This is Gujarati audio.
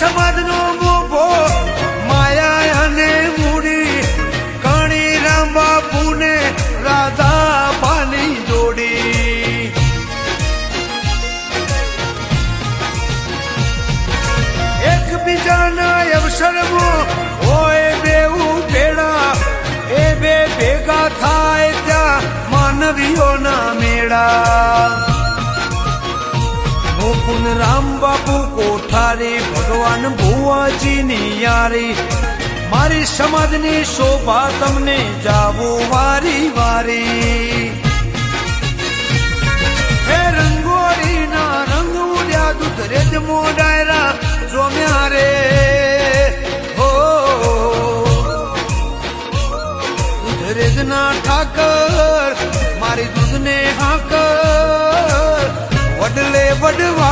સમાજનો મોભો માયા અને મૂડી કણી રામ બાપુને રાધા પાની જોડી. એકબીજાના અવસરમાં હોય બેવું ભેડા એ બે ભેગા થાય ત્યાં માનવીઓના મેળા. મુકુંદ રામ બાપુ કોઠારી, ભગવાન ભુવાજીની યારી. મારી સમાજની શોભા તમને જાવું વારી વારી. હે રંગોળીના રંગ ઉડ્યા દૂધ જ મોડાયરા જોમ્યા રે. હો, દૂધ રેજના ઠાકર, મારી દૂધને હાકર. વડલે વડવા